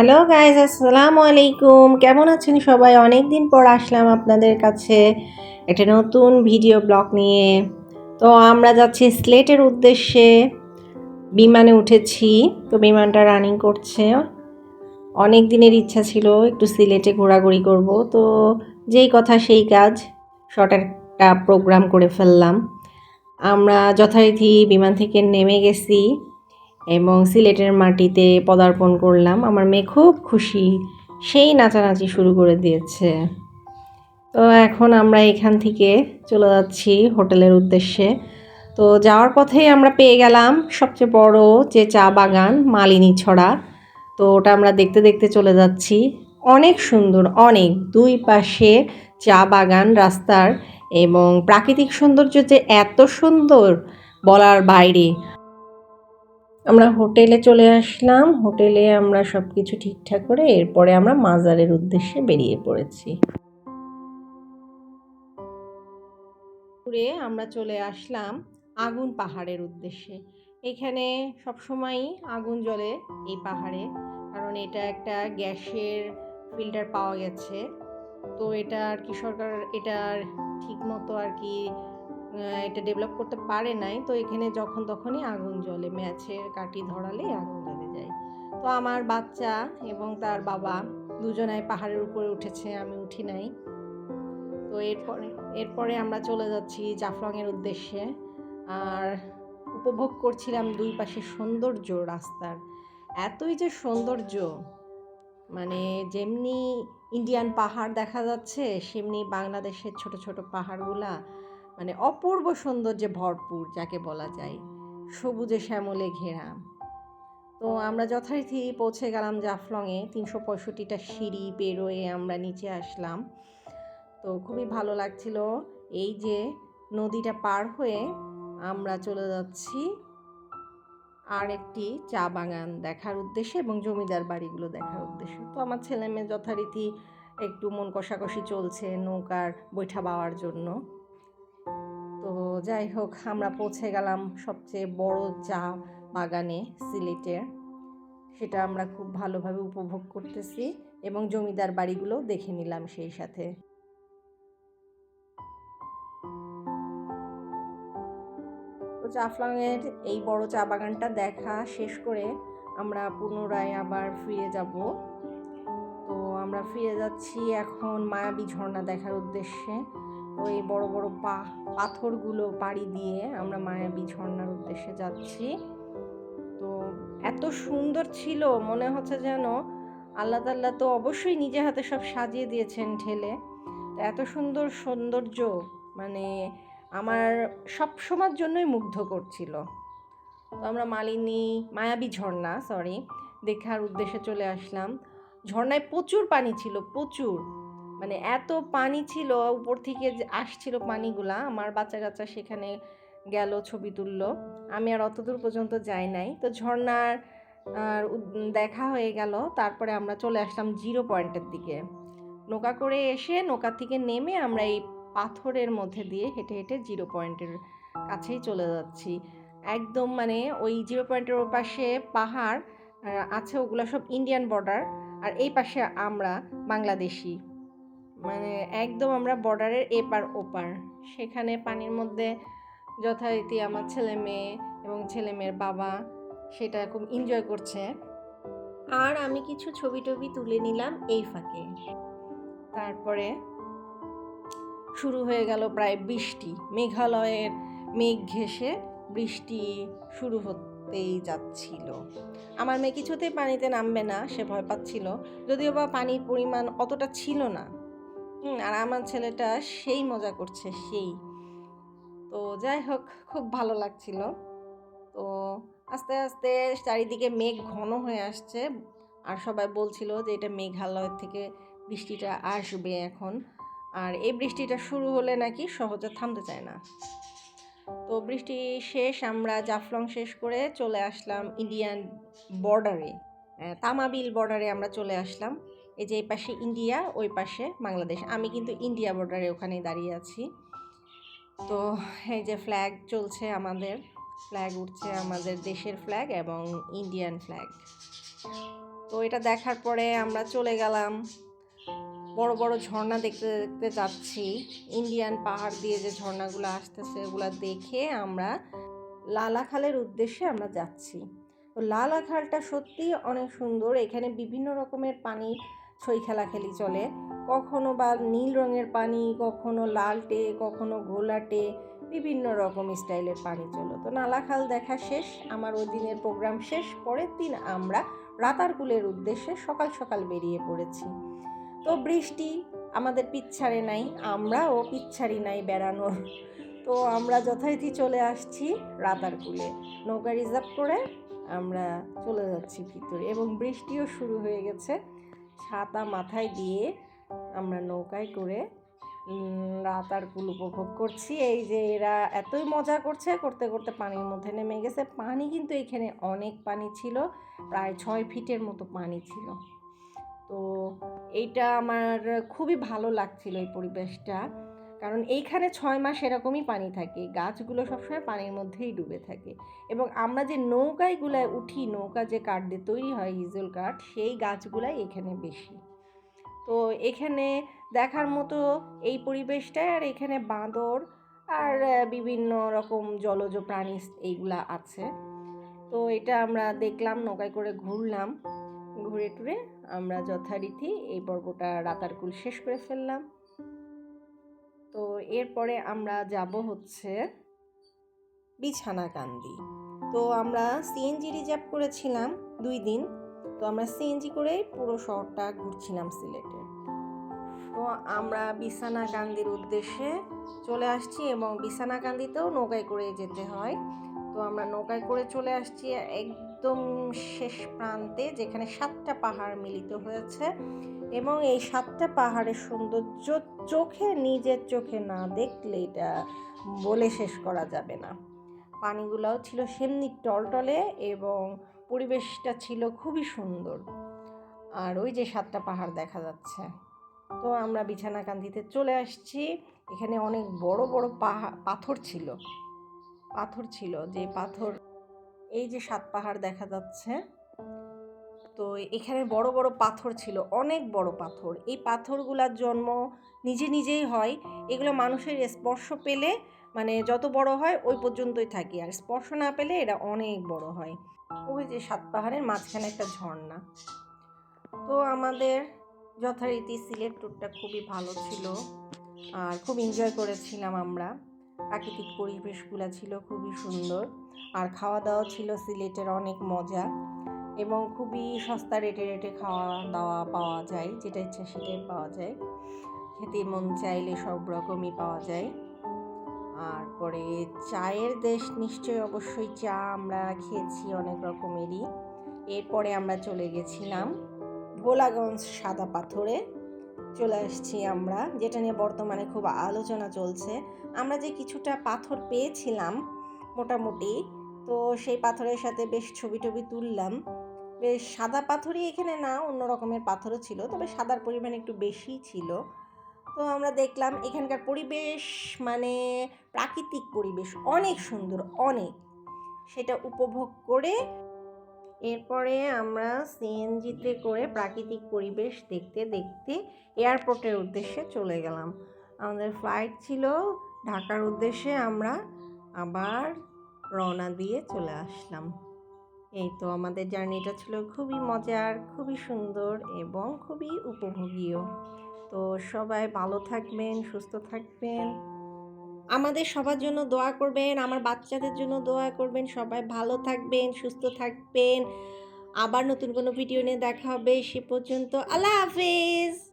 Hello guys আসসালামু আলাইকুম কেমন আছেন সবাই? অনেক দিন পর আসলাম আপনাদের কাছে একটা নতুন ভিডিও ব্লগ নিয়ে। তো আমরা যাচ্ছি স্লেটের উদ্দেশ্যে। বিমানে উঠেছি, তো বিমানটা রানিং করছে। অনেক দিনের ইচ্ছা ছিল একটু সিলেটে ঘোরাঘুরি করব। তো যেই কথা সেই কাজ শর্ট একটা প্রোগ্রাম করে ফেললাম। আমরা যথারীতি বিমান থেকে নেমে গেছি। এবং সিলেটের মাটিতে পদার্পণ করলাম। আমার মেয়ে খুব খুশি। সেই নাচানাচি শুরু করে দিয়েছে। তো এখন আমরা এখান থেকে চলে যাচ্ছি হোটেলের উদ্দেশ্যে। তো যাওয়ার পথেই আমরা পেয়ে গেলাম সবচেয়ে বড় যে চা বাগান, মালিনী ছড়া। তো ওটা আমরা দেখতে দেখতে চলে যাচ্ছি। অনেক সুন্দর, অনেক। দুই পাশে চা বাগান রাস্তার এবং প্রাকৃতিক সৌন্দর্য যে এত সুন্দর বলার বাইরে। আমরা হোটেলে চলে আসলাম। হোটেলে আমরা সব কিছু ঠিকঠাক করে এরপরে আমরা মাজারের উদ্দেশ্যে বেরিয়ে পড়েছি। ঘুরে আমরা চলে আসলাম আগুন পাহাড়ের উদ্দেশ্যে। এখানে সবসময়ই আগুন জ্বলে এই পাহাড়ে, কারণ এটা একটা গ্যাসের ফিল্টার পাওয়া গেছে। তো এটা আর কি সরকার, এটার ঠিক মতো আর কি এটা ডেভেলপ করতে পারে নাই। তো এখানে যখন তখনই আগুন জ্বলে, ম্যাচের কাটি ধরালে আগুন জ্বলে যায়। তো আমার বাচ্চা এবং তার বাবা দুজনাই পাহাড়ের উপরে উঠেছে, আমি উঠি নাই। তো এরপরে এরপরে আমরা চলে যাচ্ছি জাফলংয়ের উদ্দেশ্যে। আর উপভোগ করছিলাম দুই পাশে সৌন্দর্য রাস্তার। এতই যে সৌন্দর্য মানে যেমনি ইন্ডিয়ান পাহাড় দেখা যাচ্ছে, সেমনি বাংলাদেশের ছোট ছোট পাহাড়গুলা মানে অপূর্ব সৌন্দর্যে ভরপুর, যাকে বলা যায় সবুজে শ্যামলে ঘেরা। তো আমরা যথারীতি পৌঁছে গেলাম জাফলংয়ে। তিনশো পঁয়ষট্টিটা সিঁড়ি পেরোয়ে আমরা নিচে আসলাম। তো খুবই ভালো লাগছিল। এই যে নদীটা পার হয়ে আমরা চলে যাচ্ছি আর একটি চা বাগান দেখার উদ্দেশ্যে এবং জমিদার বাড়িগুলো দেখার উদ্দেশ্যে। তো আমার ছেলে মেয়ে যথারীতি একটু মন কষাকষি চলছে নৌকার বৈঠা পাওয়ার জন্য। যাই হোক আমরা পৌঁছে গেলাম সবচেয়ে বড় চা বাগানে, সিলেটের। সেটা আমরা খুব ভালোভাবে উপভোগ করতেছি এবং জমিদার বাড়িগুলো দেখে নিলাম সেই সাথে। তো জাফলংয়ের এই বড় চা বাগানটা দেখা শেষ করে আমরা পুনরায় আবার ফিরে যাব। তো আমরা ফিরে যাচ্ছি এখন মায়াবী ঝর্ণা দেখার উদ্দেশ্যে। এই বড় বড় পা, পাথরগুলো পাড়ি দিয়ে আমরা মায়াবী ঝর্ণার উদ্দেশ্যে যাচ্ছি। তো এত সুন্দর ছিল, মনে হচ্ছে যেন আল্লাহ তাল্লাহ তো অবশ্যই নিজে হাতে সব সাজিয়ে দিয়েছেন ঠেলে তো এত সুন্দর সৌন্দর্য মানে আমার সব সময়ের জন্যই মুগ্ধ করছিল। তো আমরা মালিনী, মায়াবী ঝর্ণা সরি দেখার উদ্দেশ্যে চলে আসলাম। ঝর্ণায় প্রচুর পানি ছিল, প্রচুর। মানে এত পানি ছিল উপর থেকে যে আসছিল পানিগুলা আমার বাচ্চা কাচ্চা সেখানে গেল ছবি তুললো। আমি আর অত দূর পর্যন্ত যাই নাই। তো ঝর্ণার আর দেখা হয়ে গেল। তারপরে আমরা চলে আসলাম জিরো পয়েন্টের দিকে। নৌকা করে এসে নৌকা থেকে নেমে আমরা এই পাথরের মধ্যে দিয়ে হেঁটে হেঁটে জিরো পয়েন্টের কাছেই চলে যাচ্ছি। একদম মানে ওই জিরো পয়েন্টের ওর পাশে পাহাড় আছে ওগুলো সব ইন্ডিয়ান বর্ডার। আর এই পাশে আমরা বাংলাদেশি। মানে একদম আমরা বর্ডারের এপার ওপার। সেখানে পানির মধ্যে যথারীতি আমার ছেলে মেয়ে এবং ছেলে মেয়ের বাবা সেটা খুব এনজয় করছে। আর আমি কিছু ছবি টবি তুলে নিলাম এই ফাঁকে। তারপরে শুরু হয়ে গেল প্রায় বৃষ্টি। মেঘালয়ের মেঘ ঘেঁষে বৃষ্টি শুরু হতেই যাচ্ছিল। আমার মেয়ে কিছুতেই পানিতে নামবে না, সে ভয় পাচ্ছিল। যদিও বা পানির পরিমাণ অতটা ছিল না। আর আমার ছেলেটা সেই মজা করছে, সেই। তো যাই হোক, খুব ভালো লাগছিল। তো আস্তে আস্তে চারিদিকে মেঘ ঘন হয়ে আসছে। আর সবাই বলছিল যে এটা মেঘালয় থেকে বৃষ্টিটা আসবে এখন। আর এই বৃষ্টিটা শুরু হলে নাকি সহজে থামতে চায় না। তো বৃষ্টি শেষ, আমরা জাফলং শেষ করে চলে আসলাম ইন্ডিয়ান বর্ডারে। তামাবিল বর্ডারে আমরা চলে আসলাম। এই যে এই পাশে ইন্ডিয়া, ওই পাশে বাংলাদেশ। আমি কিন্তু ইন্ডিয়া বর্ডারে ওখানে দাঁড়িয়ে আছি। তো এই যে ফ্ল্যাগ চলছে আমাদের ফ্ল্যাগ উঠছে আমাদের দেশের ফ্ল্যাগ এবং ইন্ডিয়ান ফ্ল্যাগ তো এটা দেখার পরে আমরা চলে গেলাম, বড় বড় ঝর্ণা দেখতে দেখতে যাচ্ছি। ইন্ডিয়ান পাহাড় দিয়ে যে ঝর্ণাগুলো আসতেছে, ওগুলো দেখে আমরা লালাখালের উদ্দেশ্যে আমরা যাচ্ছি। তো লালাখালটা সত্যি অনেক সুন্দর। এখানে বিভিন্ন রকমের পানি ছই খেলাখেলি চলে। কখনো বা নীল রঙের পানি, কখনো লালটে, কখনো ঘোলাটে, বিভিন্ন রকম স্টাইলের পানি চলো তো নালাখাল দেখা শেষ, আমার ওই দিনের প্রোগ্রাম শেষ, পরের দিন আমরা রাতারকুলের উদ্দেশ্যে সকাল সকাল বেরিয়ে পড়েছি। তো বৃষ্টি আমাদের পিচ্ছাড়ে নাই, আমরাও পিচ্ছাড়ি নাই বেড়ানোর। তো আমরা যথারীতি চলে আসছি রাতারকুলে। নৌকা রিজার্ভ করে আমরা চলে যাচ্ছি ভিতরে এবং বৃষ্টিও শুরু হয়ে গেছে। ছাতা মাথায় দিয়ে আমরা নৌকায় করে রাত আর রাতারকুল উপভোগ করছি। এই যে এরা এতই মজা করছে, করতে করতে পানির মধ্যে নেমে গেছে। পানি কিন্তু এখানে অনেক পানি ছিল, প্রায় ছয় ফিটের মতো পানি ছিল। তো এইটা আমার খুবই ভালো লাগছিল এই পরিবেশটা। কারণ এইখানে ছয় মাস এরকমই পানি থাকে। গাছগুলো সবসময় পানির মধ্যেই ডুবে থাকে। এবং আমরা যে নৌকাইগুলায় উঠি, নৌকা যে কাঠ দিয়ে তৈরি হয়, হিজল কাঠ, সেই গাছগুলাই এখানে বেশি। তো এখানে দেখার মতো এই পরিবেশটায় আর এখানে বাঁদর আর বিভিন্ন রকম জলজ প্রাণী এইগুলা আছে। তো এটা আমরা দেখলাম, নৌকায় করে ঘুরলাম। ঘুরে টুরে আমরা যথারীতি এই পর্বটা রাতারকুল শেষ করে ফেললাম। তো এরপরে আমরা যাব হচ্ছে বিছানাকান্দি তো আমরা সিএনজি রিজার্ভ করেছিলাম দুই দিন। তো আমরা সিএনজি করেই পুরো শহরটা ঘুরছিলাম সিলেটে। তো আমরা বিছানাকান্দির উদ্দেশ্যে চলে আসছি এবং বিছানাকান্দিতেও নৌকায় করে যেতে হয়। তো আমরা নৌকায় করে চলে আসছি একদম শেষ প্রান্তে যেখানে সাতটা পাহাড় মিলিত হয়েছে এবং এই সাতটা পাহাড়ের সৌন্দর্য চোখে, নিজের চোখে না দেখলে এটা বলে শেষ করা যাবে না। পানিগুলোও ছিল সেমনি টলটলে এবং পরিবেশটা ছিল খুবই সুন্দর। আর ওই যে সাতটা পাহাড় দেখা যাচ্ছে। তো আমরা বিছানাকান্দিতে চলে আসছি। এখানে অনেক বড় বড় পাহা, পাথর ছিল। পাথর ছিল যে পাথর এই যে সাত পাহাড় দেখা যাচ্ছে, তো এখানে বড় বড় পাথর ছিল, অনেক বড় পাথর। এই পাথরগুলার জন্ম নিজে নিজেই হয়, এগুলো মানুষের স্পর্শ পেলে মানে যত বড় হয় ওই পর্যন্তই থাকে, আর স্পর্শ না পেলে এটা অনেক বড় হয়। ওই যে সাত পাহাড়ের মাঝখানে একটা ঝর্ণা। তো আমাদের যথারীতি সিলেট ট্যুরটা খুবই ভালো ছিল, আর খুব এনজয় করেছিলাম আমরা। প্রাকৃতিক পরিবেশগুলো ছিল খুবই সুন্দর। আর খাওয়া দাওয়া ছিল সিলেটের অনেক মজা এবং খুবই সস্তা রেটে রেটে খাওয়া দাওয়া পাওয়া যায়, যেটা ইচ্ছা সেটাই পাওয়া যায়। খেতে মন চাইলে সব রকমই পাওয়া যায়। আর পরে চায়ের দেশ নিশ্চয়ই অবশ্যই চা আমরা খেয়েছি অনেক রকমেরই। এরপরে আমরা চলে গেছিলাম ভোলাগঞ্জ সাদা পাথরে। চলে আসছি আমরা, যেটা নিয়ে বর্তমানে খুব আলোচনা চলছে। আমরা যে কিছুটা পাথর পেয়েছিলাম মোটামুটি, তো সেই পাথরের সাথে বেশ ছবি টবি তুললাম। বেশ সাদা পাথরই এখানে না, অন্য রকমের পাথরও ছিল, তবে সাদার পরিমাণ একটু বেশি ছিল। তো আমরা দেখলাম এখানকার পরিবেশ মানে প্রাকৃতিক পরিবেশ অনেক সুন্দর, অনেক। সেটা উপভোগ করে এরপরে আমরা সিএনজিতে করে প্রাকৃতিক পরিবেশ দেখতে দেখতে এয়ারপোর্টের উদ্দেশ্যে চলে গেলাম। আমাদের ফ্লাইট ছিল ঢাকার উদ্দেশ্যে আমরা আবার রওনা দিয়ে চলে আসলাম। এই তো আমাদের জার্নিটা ছিল খুবই মজার, খুবই সুন্দর এবং খুবই উপভোগীয়। তো সবাই ভালো থাকবেন, সুস্থ থাকবেন। আমাদের সবার জন্য দোয়া করবেন, আমার বাচ্চাদের জন্য দোয়া করবেন, সবাই ভালো থাকবেন, সুস্থ থাকবেন। আবার নতুন কোনো ভিডিও নিয়ে দেখা হবে, সে পর্যন্ত আল্লাহ হাফেজ।